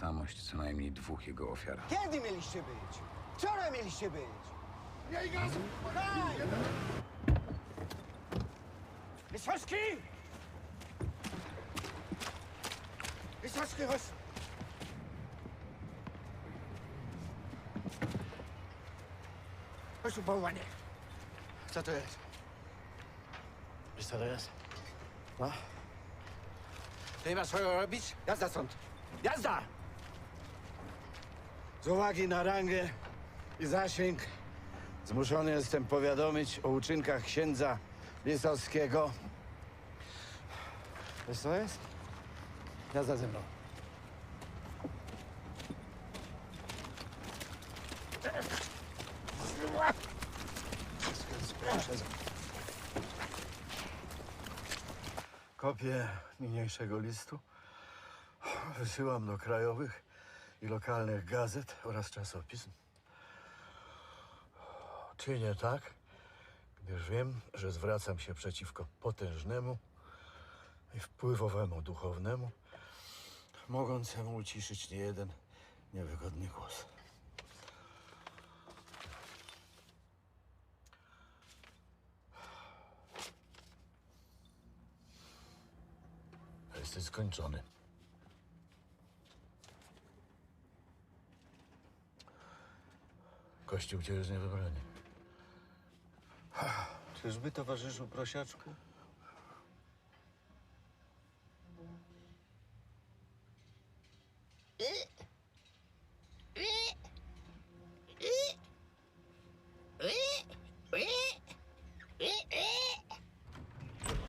tożsamość co najmniej dwóch jego ofiar. Kiedy mieliście być? Wczoraj mieliście być! Daj! Wysocki! Wysocki, chodź! Chodź tu, bałwanie. Co to jest? Wiesz co to jest? No? Ty nie masz czego robić? Jazda stąd! Jazda! Z uwagi na rangę i zasięg zmuszony jestem powiadomić o uczynkach księdza Lisowskiego. Wiesz co jest? Jazda ze mną. Kopię niniejszego listu wysyłam do krajowych i lokalnych gazet oraz czasopism. Czynię tak, gdyż wiem, że zwracam się przeciwko potężnemu i wpływowemu duchownemu, mogącemu uciszyć niejeden niewygodny głos. Jesteś skończony. Kościół cię już nie wybroni. Czyżby, towarzyszu prosiaczku?